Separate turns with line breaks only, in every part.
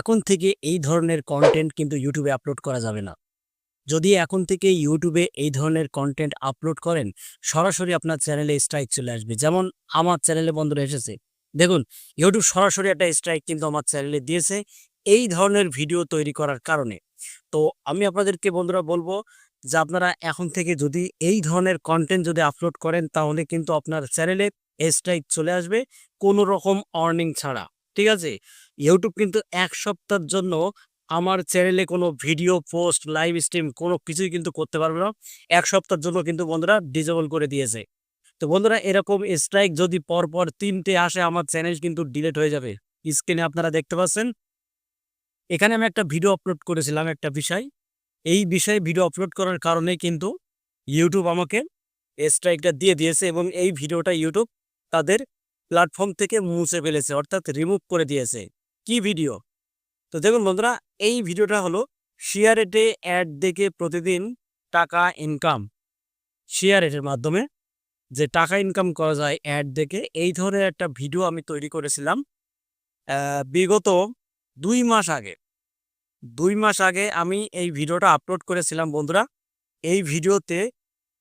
এখন থেকে এই ধরনের কন্টেন্ট কিন্তু ইউটিউবে আপলোড করা যাবে না। যদি এখন থেকে ইউটিউবে এই ধরনের কন্টেন্ট আপলোড করেন, সরাসরি আপনার চ্যানেলে স্ট্রাইক চলে আসবে। যেমন আমার চ্যানেলে বন্ধুরা এসেছে। দেখুন ইউটিউব সরাসরি একটা স্ট্রাইক কিন্তু আমার চ্যানেলে দিয়েছে এই ধরনের ভিডিও তৈরি করার কারণে। তো আমি আপনাদেরকে বন্ধুরা বলব যে আপনারা এখন থেকে যদি এই ধরনের কন্টেন্ট যদি আপলোড করেন, তাহলে কিন্তু আপনার চ্যানেলে স্ট্রাইক চলে আসবে। কোনো রকম অর্নিং ছাড়া। ঠিক আছে? ইউটিউব কিন্তু এক সপ্তাহের জন্য আমার চ্যানেলে কোনো ভিডিও পোস্ট লাইভ স্ট্রিম কোনো কিছুই কিন্তু করতে পারবে না। এক সপ্তাহের জন্য কিন্তু বন্ধুরা ডিজেবল করে দিয়েছে। তো বন্ধুরা এরকম স্ট্রাইক যদি পরপর তিনটে আসে, আমার চ্যানেল কিন্তু ডিলিট হয়ে যাবে। স্ক্রিনে আপনারা দেখতে পাচ্ছেন। এখানে আমি একটা ভিডিও আপলোড করেছিলাম একটা বিষয়। এই বিষয়ে ভিডিও আপলোড করার কারণে কিন্তু ইউটিউব আমাকে স্ট্রাইকটা দিয়ে দিয়েছে এবং এই ভিডিওটা ইউটিউব তাদের প্ল্যাটফর্ম থেকে মুছে ফেলেছে, অর্থাৎ রিমুভ করে দিয়েছে। কি ভিডিও তো দেখুন বন্ধুরা, এই ভিডিওটা হলো শেয়ার রেটে অ্যাড দেখে প্রতিদিন টাকা ইনকাম শেয়ার রেটের মাধ্যমে যে টাকা ইনকাম করা যায় অ্যাড দেখে, এই ধরনের একটা ভিডিও আমি তৈরি করেছিলাম বিগত দুই মাস আগে। দুই মাস আগে আমি এই ভিডিওটা আপলোড করেছিলাম বন্ধুরা। এই ভিডিওতে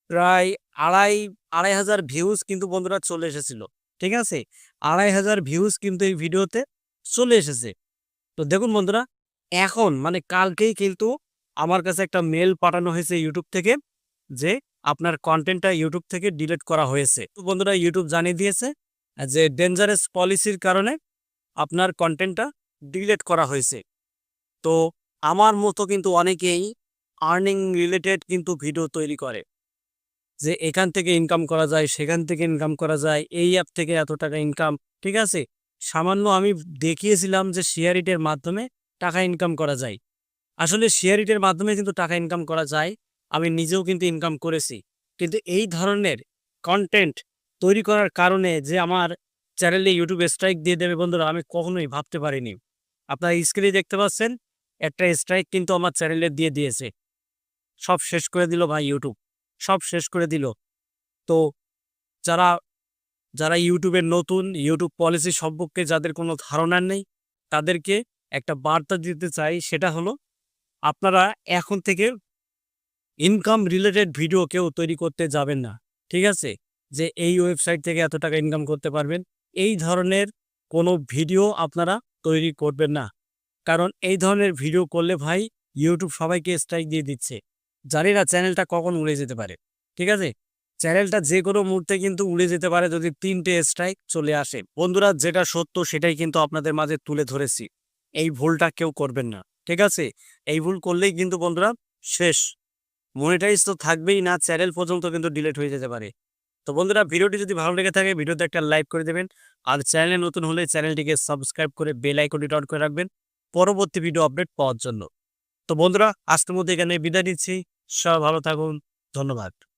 প্রায় আড়াই আড়াই হাজার ভিউজ কিন্তু বন্ধুরা চলে এসেছিল। ঠিক আছে? আড়াই হাজার ভিউজ কিন্তু এই ভিডিওতে চলে এসেছে। তো দেখুন বন্ধুরা, এখন মানে কালকেই কিন্তু আমার কাছে একটা মেল পাঠানো হয়েছে ইউটিউব থেকে যে আপনার কন্টেন্টটা ইউটিউব থেকে ডিলিট করা হয়েছে। তো বন্ধুরা ইউটিউব জানিয়ে দিয়েছে যে ডেঞ্জারাস পলিসির কারণে আপনার কন্টেন্টটা ডিলিট করা হয়েছে। তো আমার মতো কিন্তু অনেকেই আর্নিং রিলেটেড কিন্তু ভিডিও তৈরি করে। যে এখান থেকে ইনকাম করা যায়, সেখান থেকে ইনকাম করা যায়, এই অ্যাপ থেকে এত টাকা ইনকাম ঠিক আছে? সামান্য আমি দেখিয়েছিলাম যে শেয়ার ইটের মাধ্যমে টাকা ইনকাম করা যায়। আসলে শেয়ার ইটের মাধ্যমে কিন্তু টাকা ইনকাম করা যায়, আমি নিজেও কিন্তু ইনকাম করেছি। কিন্তু এই ধরনের কন্টেন্ট তৈরি করার কারণে যে আমার চ্যানেলে ইউটিউব স্ট্রাইক দিয়ে দেবে বন্ধুরা, আমি কখনোই ভাবতে পারিনি। আপনারা স্ক্রিনে দেখতে পাচ্ছেন, একটা স্ট্রাইক কিন্তু আমার চ্যানেলে দিয়ে দিয়েছে। সব শেষ করে দিল ভাই ইউটিউব সব শেষ করে দিল। তো যারা যারা ইউটিউবের নতুন ইউটিউব পলিসি সম্পর্কে যাদের কোনো ধারণা নেই, তাদেরকে একটা বার্তা দিতে চাই, সেটা হলো আপনারা এখন থেকে ইনকাম রিলেটেড ভিডিও কেউ তৈরি করতে যাবেন না। ঠিক আছে? যে এই ওয়েবসাইট থেকে এত টাকা ইনকাম করতে পারবেন, এই ধরনের কোনো ভিডিও আপনারা তৈরি করবেন না। কারণ এই ধরনের ভিডিও করলে ভাই ইউটিউব সবাইকে স্ট্রাইক দিয়ে দিচ্ছে। জানি না চ্যানেলটা কখন উড়ে যেতে পারে, ঠিক আছে? চ্যানেলটা যে কোনো মুহূর্তে কিন্তু উড়ে যেতে পারে যদি তিনটে স্ট্রাইক চলে আসে। বন্ধুরা, যেটা সত্য সেটাই কিন্তু আপনাদের মাঝে তুলে ধরেছি। এই ভুলটা কেউ করবেন না, ঠিক আছে? এই ভুল করলেই কিন্তু বন্ধুরা শেষ। মনিটাইজ তো থাকবেই, না চ্যানেল পর্যন্ত কিন্তু ডিলেট হয়ে যেতে পারে। তো বন্ধুরা, ভিডিওটি যদি ভালো লেগে থাকে, ভিডিওতে একটা লাইক করে দেবেন। আর চ্যানেলে নতুন হলে চ্যানেলটিকে সাবস্ক্রাইব করে বেল আইকনটি অন করে রাখবেন। পরবর্তী ভিডিও আপডেট পাওয়ার জন্য। তো বন্ধুরা আজকের মধ্যে এখানে বিদায় নিচ্ছি। সব ভালো থাকুন। ধন্যবাদ।